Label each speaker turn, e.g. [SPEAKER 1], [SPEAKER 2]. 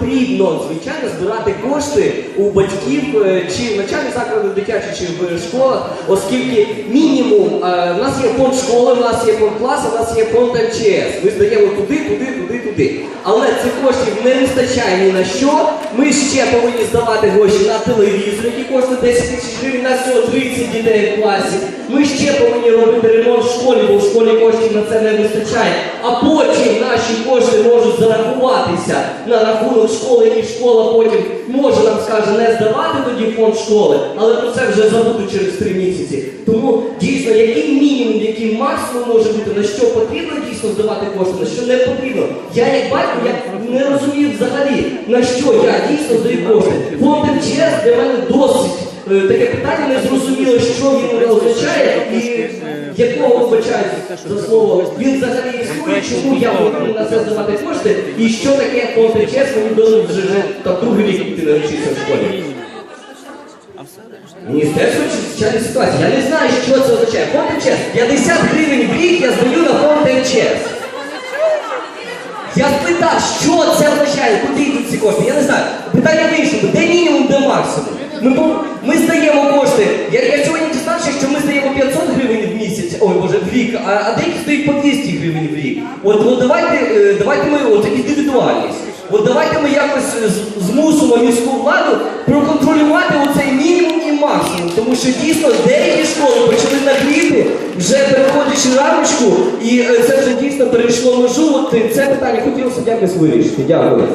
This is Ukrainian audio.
[SPEAKER 1] потрібно, звичайно, збирати кошти у батьків е, чи в навчальних закладах дитячих, чи в школах, оскільки мінімум е, в нас є фонд школи, в нас є фонд класу, в нас є фонд МЧС. Ми здаємо туди, туди, туди, туди. Але цих коштів не вистачає ні на що. Ми ще повинні здавати гроші на телевізор, який коштує 10 тисяч гривень, на всього 30 дітей в класі. Ми ще в школі, бо в школі коштів на це не вистачає. А потім наші кошти можуть зарахуватися на рахунок школи, і школа потім може нам скаже не здавати тоді фонд школи, але про це вже забудуть через три місяці. Тому дійсно, який мінімум, який максимум може бути, на що потрібно дійсно здавати кошти, на що не потрібно. Я як батько я не розумію взагалі, на що я дійсно здаю кошти. Фонд МЧС для мене досить. е, Таке питання не зрозуміло, що він означає якого вибачають за слово. Він взагалі існує, чому я повинен на це здавати кошти, і що таке фонд МЧС, мені дуже вже, вже так другий рік дитина вчиться в школі. Міністерство чрезвичайної ситуації. Я не знаю, що це означає. МЧС. 50 гривень в рік я здаю на фонд МЧС. Я спитав, що це означає, куди йдуть ці кошти. Я не знаю. Питання в іншому, де мінімум, де максимум. Ми, ми здаємо кошти. Я, я сьогодні ой боже, в рік, а, а деякі здають по 200 гривень в рік. От, от давайте, е, давайте ми, от індивідуальність. От давайте ми якось е, змусимо міську владу проконтролювати оцей мінімум і максимум. Тому що дійсно деякі школи почали нагріти, вже переходячи рамочку, і е, це вже дійсно перейшло межу. От це питання хотілося якось вирішити. Дякую.